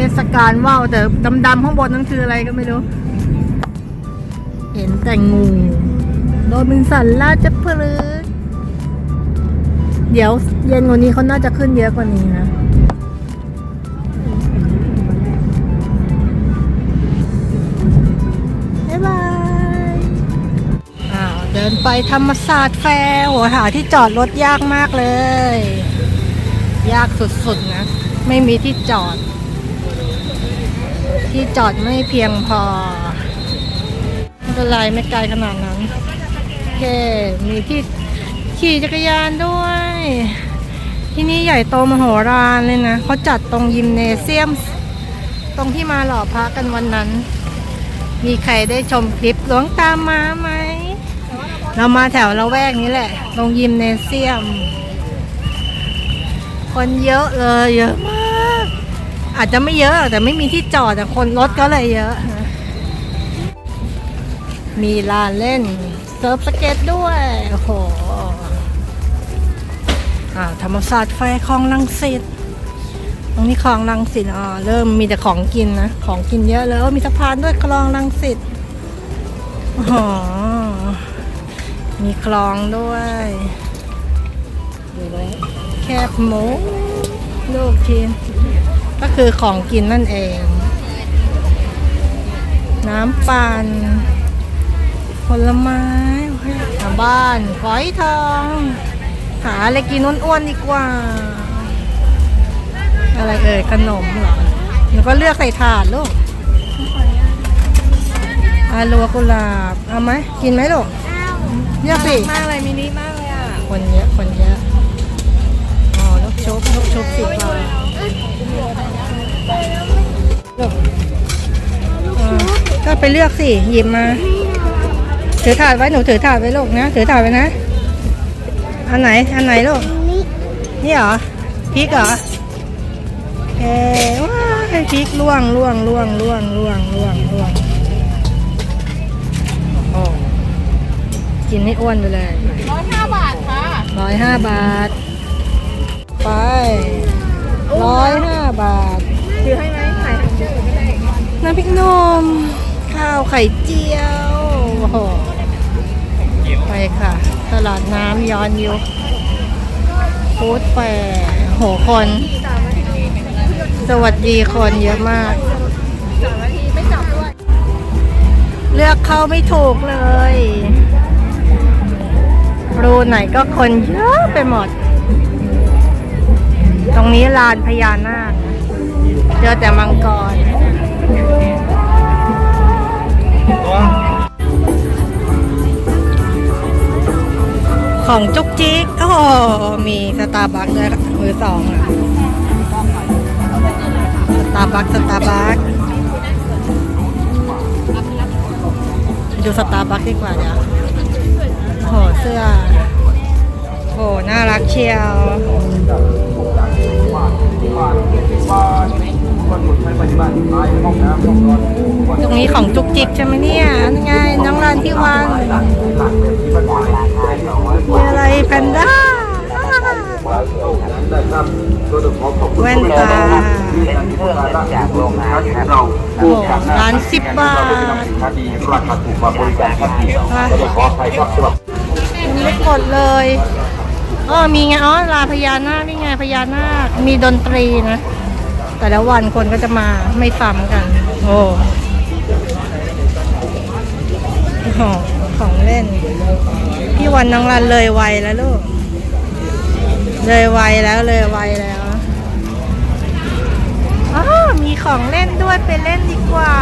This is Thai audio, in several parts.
ทศกาลว่าวแต่ดำๆข้างบนนั้นคืออะไรก็ไม่รู้ เห็นแต่งูโรบินสันราชพฤกษ์เดี๋ยวเย็นว่านี้เขาน่าจะขึ้นเยอะกว่านี้นะบ๊ายบายอ้าวเดินไปธรรมศาสตร์แฟร์โหหาที่จอดรถยากมากเลย ยากสุดๆนะ ไม่มีที่จอด ที่จอดไม่เพียงพอไม่เป็นไรไม่ไกลขนาดนั้นโอเคมีที่ขี่จักรยานด้วย ที่นี่ใหญ่โตมโหฬารเลยนะเขาจัดตรงยิมเนเซียม ตรงที่มาหล่อพระกันวันนั้น มีใครได้ชมคลิปหลวงตามมาไหม เรามาแถวละแวกนี้แหละ ตรงยิมเนเซียม คนเยอะเลยเยอะมาก อาจจะไม่เยอะแต่ไม่มีที่จอดแต่คนรถก็เลยเยอะ มีลานเล่นเซิร์ฟสเก็ตด้วย โอ้โหอ่าธรรมศาสตร์ไฟคลองลังสิตตรงนี้คลองลังสิตอ๋อเริ่มมีแต่ของกินนะ ของกินเยอะเลยมีสะพานด้วยคลองลังสิตอ๋อมีคลองด้วยแคบหมูลูกทีน ก็คือของกินนั่นเอง น้ำปั่นผลไม้ชาวบ้านฝอยทอง หาอะไรกินอ้วนๆดีกว่า อะไรเอ่ยขนมเหรอหนูก็เลือกใส่ถาดลูกอาลัวกุหลาบ เอาไหม กินไหมลูกเลือกสิมากเลยมินิมากเลยอะ คนเยอะ คนเยอะ อ๋อลูกชุบลูกชุบสิบบาทลู กอ่าก็ไปเลือกสิหยิบมา ถือถาดไว้หนูถือถาดไว้ลูกนะ ถือถาดไว้นะ อันไหน อันไหนลูก นี่เหรอพริกเหรอเอ้ว้ายพริกล่วงล่วงล่วงล่วงล่วงล่วงล่วงโอ้กินให้อ้วนไปเลยร้อยห้าบาทค่ะร้อยห้าบาท ไปร้อยห้าบาทถือให้ พริกนม ข้าวไข่เจียวโอ้โหไปค่ะ ตลาดน้ำย้อนยุคฟู้ดแฟร์โหคน สวัสดีคนเยอะมาก เลือกเข้าไม่ถูกเลยรูไหนก็คนเยอะไปหมด ตรงนี้ลานพญานาค เจอแต่มังกร ของจุกจิกโอ้มีสตาร์บัคด้วยมือสองอะสตาร์บัคสตาร์บัคดูสตาร์บัคดีกว่าเดี๋ยวโอ้โหเสื้อโอ้โหน่ารักเชียว ตรงนี้ของจุกจิกใช่ไหมเนี่ยนี่ไงน้องรันที่วันมีอะไรแพนด้าแว่นตาจากโรงงานครับเราโอ้โหร้านสิบบาทดีราคาถูกมาบริการครับดีก็จะขออภัยครับสำหรับไม่กดเลยอ๋อมีไงอ๋อลาพญานาคนี่ไงพญานาคมีดนตรีนะ แต่ละวันคนก็จะมาไม่ซ้ำกัน โอ้ของเล่น พี่วันน้องรันเลยไวแล้วลูก เลยไวแล้วเลยไวแล้วอ๋อมีของเล่นด้วยไปเล่นดีกว่า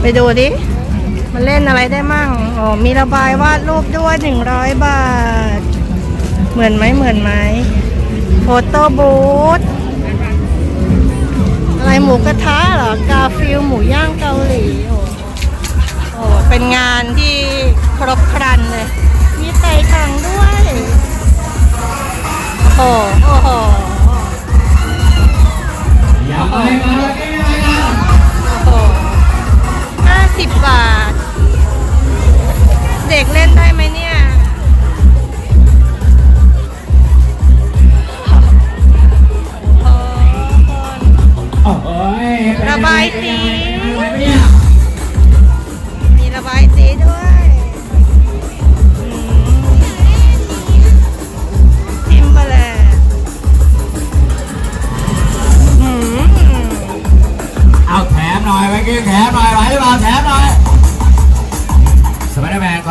ไปดูดิมันเล่นอะไรได้มั่งอ๋อมีระบายวาดรูปด้วยหนึ่งร้อยบาท เหมือนไหมเหมือนไหม โฟโต้บูธอะไรหมูกระทะเหรอกาฟิลหมูย่างเกาหลีโอ้โหเป็นงานที่ครบครันเลย มีไต่ถังด้วย โอ้โหโอ้โหโอ้โหห้าสิบบาท เด็กเล่นได้ไหมเนี่ย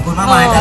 อบคุณมากมายแต่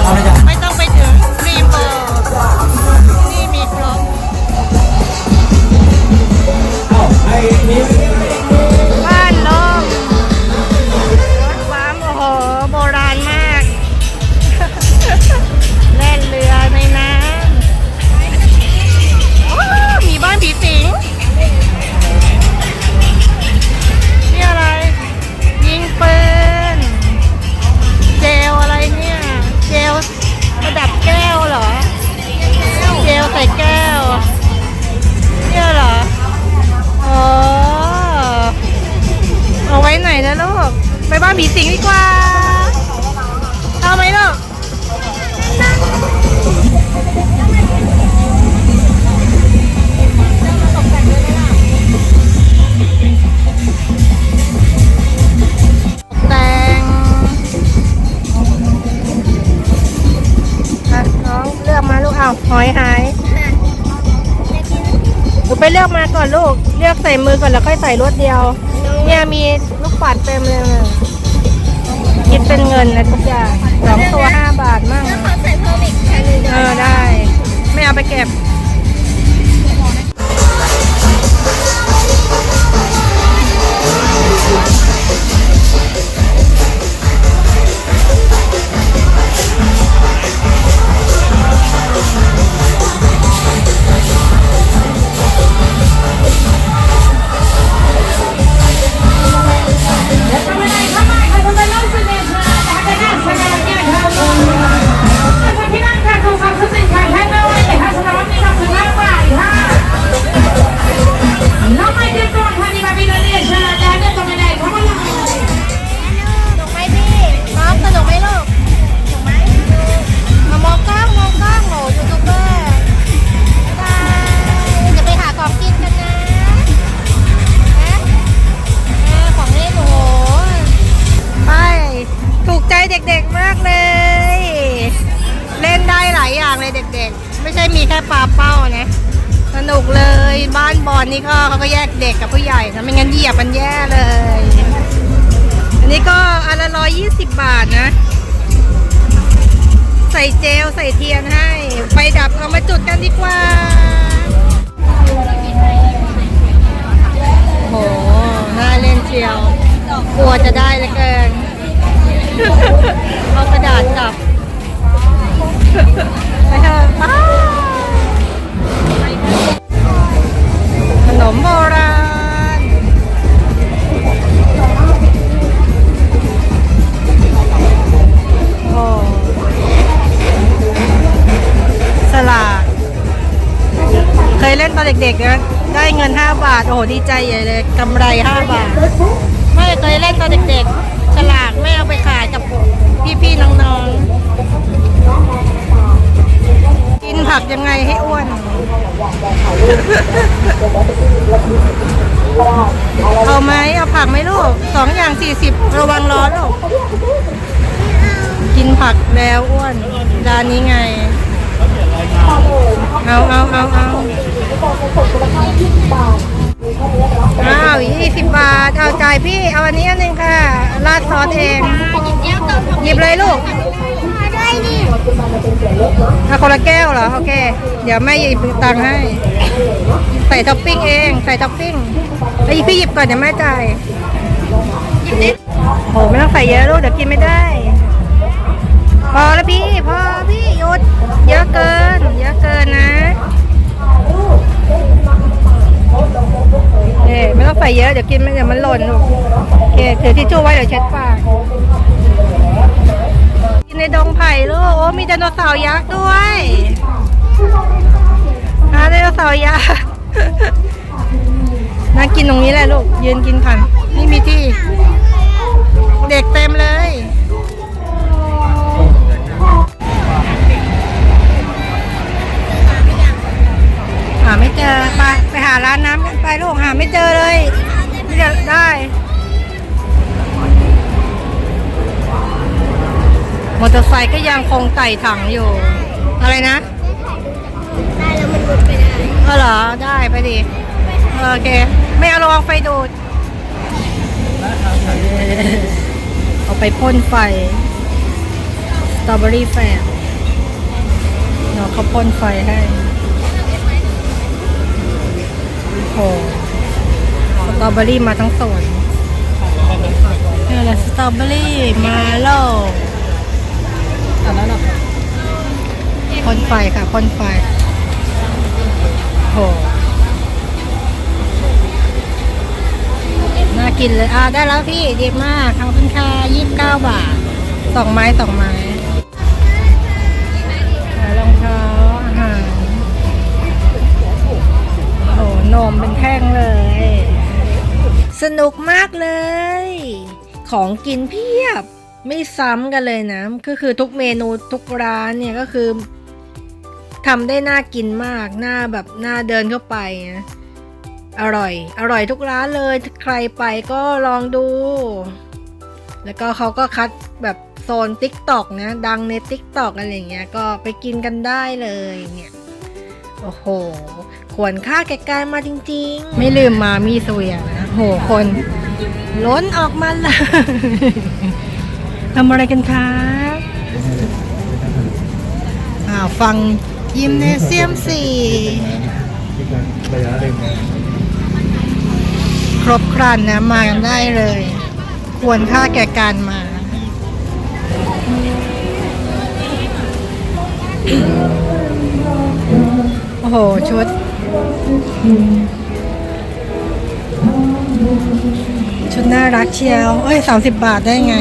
ใส่มือก่อนแล้วค่อยใส่รวดเดียว เนี่ยมีลูกปัดเต็มเลยนะคิดเป็นเงินนะทุกอย่างสองตัวห้าบาทมั่งขอใส่เพิ่มอีกชั้นหนึ่งเออได้ ไม่เอาไปเก็บ สิบบาทนะ ใส่เจลใส่เทียนให้ ไฟดับเอามาจุดกันดีกว่า โห น่าเล่นเชียว กลัวจะได้เลือเกิน เอากระดาษจับไปเถอะขนมโบราณ ด็กๆนะได้เงิน 5 บาท โอ้โหดีใจใหญ่เลยกำไร 5 บาท ไม่เคยเล่นตอนเด็กๆฉลากไม่เอาไปขายกับพี่ๆน้องๆ กินผักยังไงให้อ้วน เอาไหมเอาผักไหมลูกสองอย่างสี่สิบระวังร้อนลูกกินผักแล้วอ้วนร้านนี้ไง เอาเอาเอาเอา อ้าวยี่สิบบาท เอาจ่ายพี่เอาอันนี้อันหนึ่งค่ะ ราดซอสเอง หยิบเลยลูกได้ดิเอาคนละแก้วเหรอ โอเค เดี๋ยวแม่หยิบตังค์ให้ ใส่ท็อปปิ้งเอง ใส่ท็อปปิ้งไอ้พี่หยิบก่อนเดี๋ยวแม่จ่ายโหไม่ต้องใส่เยอะลูกเดี๋ยวกินไม่ได้ พอแล้วพี่ พอพี่หยุด เยอะเกิน เยอะเกินนะ เอ๊ไม่ต้องใส่เยอะเดี๋ยวกินไม่เดี๋ยวมันหล่นลูกโอเคถือทิชชู่ไว้เดี๋ยวเช็ดปากกินในดงไผ่ลูกโอ้มีไดโนเสาร์ยักษ์ด้วยหาไดโนเสาร์ยักษ์นั่งกินตรงนี้แหละลูกยืนกินผ่านนี่มีที่ เด็กเต็มเลยาร้านน้ำกันไปลูกหาไม่เจอเลยไม่เจอได้มอเตอร์ไซค์ก็ยังคงไต่ถังอยู่ อะไรนะได้แล้วมันหลุดไปได้เออเหรอ ได้ไปดิโอเค ไม่เอาระวังไฟดูด เอาไปพ่นไฟสตรอเบอรี่แฟร์เนาะเขาพ่นไฟให้ โอ้สตรอเบอรี่มาทั้งสวนนี่แหละสตรอเบอรี่มาโลพ่นไฟค่ะพ่นไฟโหน่ากินเลย อ่าได้แล้วพี่ดีมากขอบคุณค่ะยี่สิบเก้าบาทสองไม้สองไม้ นมเป็นแท่งเลย สนุกมากเลย ของกินเพียบ ไม่ซ้ำกันเลยนะ ก็คือทุกเมนูทุกร้านเนี่ยก็คือทำได้น่ากินมากน่าแบบน่าเดินเข้าไปนะอร่อย อร่อยทุกร้านเลย ใครไปก็ลองดู แล้วก็เขาก็คัดแบบโซน t ิ k t o k นะ ดังใน t ิ k t o k อะไรอย่างเงี้ย ก็ไปกินกันได้เลยเนี่ย โอ้โห ควรค่าแก่การมาจริงๆ ไม่ลืมมามีเสวียนะโหคน ล้นออกมาเลยทำอะไรกันคะอ่าฟังยิมเนเซียมสี่ครบครันนะ มากันได้เลย ควรค่าแก่การมาโอ้โห ชุด ชุดน่ารักเชียว เอ้ย30บบาทได้ไง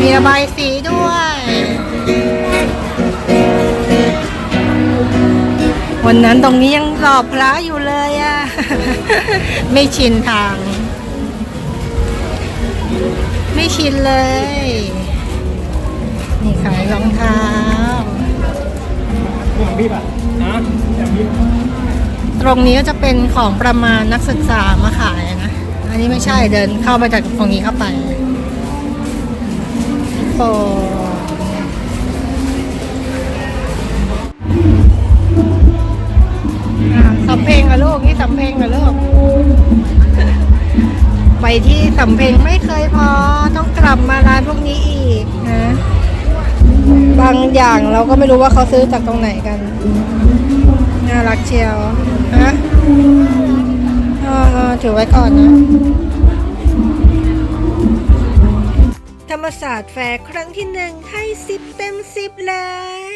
มีระบายสีด้วย วันนั้นตรงนี้ยังหลอบพระอยู่เลยอะไม่ชินทาง ไม่ชินเลย นี่ขายรองเท้า รงนี้ก็จะเป็นของประมาณนักศึกษามาขายนะ อันนี้ไม่ใช่เดินเข้าไปจากตรงนี้เข้าไปโอ้อะสำเพ็งกับลูก นี่สำเพ็งกับลูก ไปที่สำเพ็งไม่เคยพอต้องกลับมาร้านพวกนี้อีกนะ บางอย่างเราก็ไม่รู้ว่าเขาซื้อจากตรงไหนกัน น่ารักเชียว ฮะออเออถือไว้ก่อนนะ ธรรมศาสตร์แฟร์ครั้งที่หนึ่งให้สิบเต็มสิบเลย